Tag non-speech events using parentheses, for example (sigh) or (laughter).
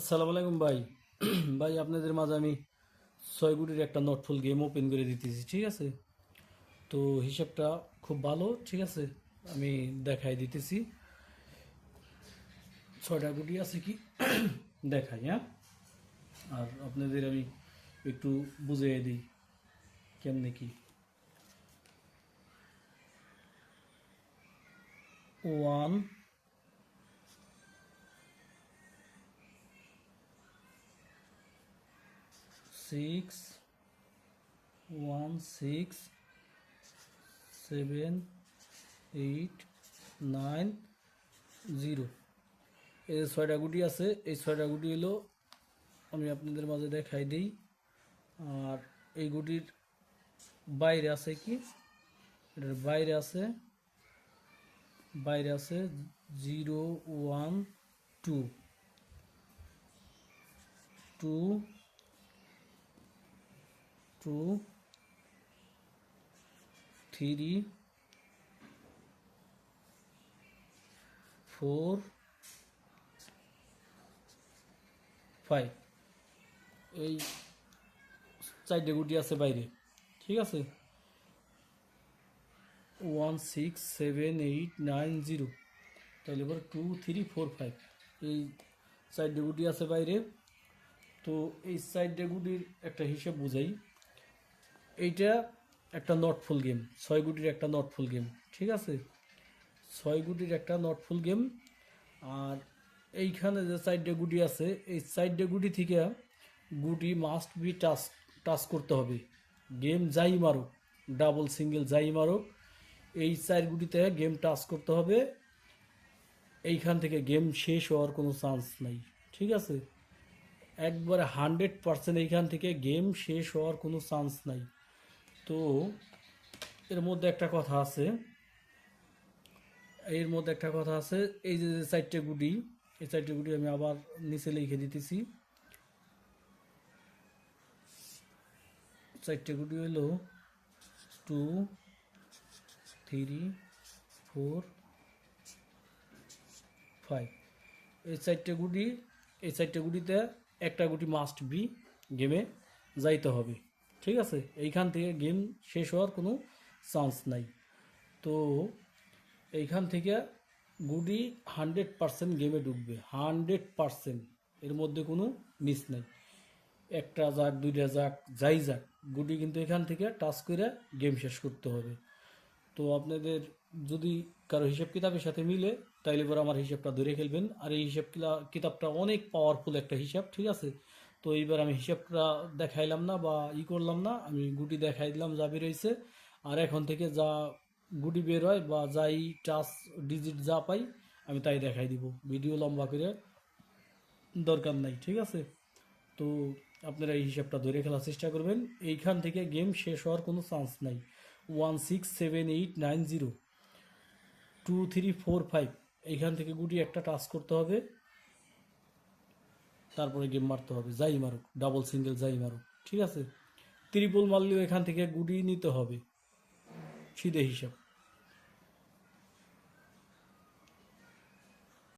আসসালামু আলাইকুম ভাই। (clears throat) ভাই, আপনাদের মাঝে আমি ছয় গুটির একটা নটফুল গেম ওপেন করে দিতেছি, ঠিক আছে? তো হিসাবটা খুব ভালো, ঠিক আছে? আমি দেখাই দিতেছি। ছয়টা গুটি আছে কি? (clears throat) দেখাই হ্যাঁ? আর আপনাদের আমি একটু বুঝিয়ে দিই, কেমনে কি? One six one six seven eight nine zero এই যে ছয়টা গুটি আছে, এই ছয়টা গুটি হলো আমি আপনাদের মাঝে দেখাই দিই। আর এই গুটির বাইরে আছে কি? এটার বাইরে আছে বাইরে আছে zero one two two two, three, four, five. এই চারটে গুটি আছে বাইরে, ঠিক আছে? One, six, seven, eight, nine, zero. তাহলে এবার টু, থ্রি, ফোর, ফাইভ। এই চারটে গুটি আছে বাইরে। তো এই চারটে গুটির একটা হিসেব বুঝাই। এইটা একটা নটফুল গেম, ছয় গুটির একটা নটফুল গেম, ঠিক আছে? ছয় গুটির একটা নটফুল গেম, আর এইখানে যে চারটে গুটি আছে, এই চারটে গুটি থেকে গুটি মাস্ট বি টাচ টাচ করতে হবে। গেম যাই মারুক ডাবল সিঙ্গেল যাই মারুক, এই চার গুটিতে গেম টাচ করতে হবে। এইখান থেকে গেম শেষ হওয়ার কোনো চান্স নাই, ঠিক আছে? একবারে হান্ড্রেড পার্সেন্ট এইখান থেকে গেম শেষ হওয়ার কোনো চান্স নাই। তো এর মধ্যে একটা কথা আছে। এর মধ্যে একটা কথা আছে, এই যে চারটে গুটি, এই চারটে গুটি আমি আবার নিচে লিখে দিতেছি। চারটে গুটি হলো টু থ্রি ফোর ফাইভ এই চারটে গুটি, এই চারটে গুটিতে একটা গুটি মাস্ট বি গেমে যাইতে হবে। ঠিক আছে? এইখান থেকে গেম শেষ হওয়ার কোনো চান্স নাই। তো এইখান থেকে গুডি হান্ড্রেড পারসেন্ট গেমে ঢুকবে। হান্ড্রেড পারসেন্ট এর মধ্যে কোনো মিস নাই। একটা যাক, দুইটা যাক, যাই যাক, গুডি কিন্তু এখান থেকে টাচ করে গেম শেষ করতে হবে। তো আপনাদের যদি কারও হিসাব কিতাবের সাথে মিলে, তাইলে পরে আমার হিসাবটা ধরে খেলবেন। আর এই হিসাব কিতাবটা অনেক পাওয়ারফুল একটা হিসাব, ঠিক আছে? তো এইবার আমি হিসাবটা দেখাইলাম না বা ই করলাম না, আমি গুটি দেখাই দিলাম, যা বেরোইছে আর এখন থেকে যা গুটি বের হয় বা যাই টাচ ডিজিট যা পাই, আমি তাই দেখাই দিব। ভিডিও লম্বা করে দরকার নাই, ঠিক আছে? তো আপনারা এই হিসাবটা ধরে খেলার চেষ্টা করবেন। এইখান থেকে গেম শেষ হওয়ার কোনো চান্স নাই। One six seven eight nine zero two three four five, এইখান থেকে গুটি একটা টাচ করতে হবে। তারপরে গেম মারতে হবে, যাই মারুক ডাবল সিঙ্গেল যাই মারুক, ঠিক আছে? ত্রিপল মারলেও এখান থেকে গুটি নিতে হবে সিধে হিসাব।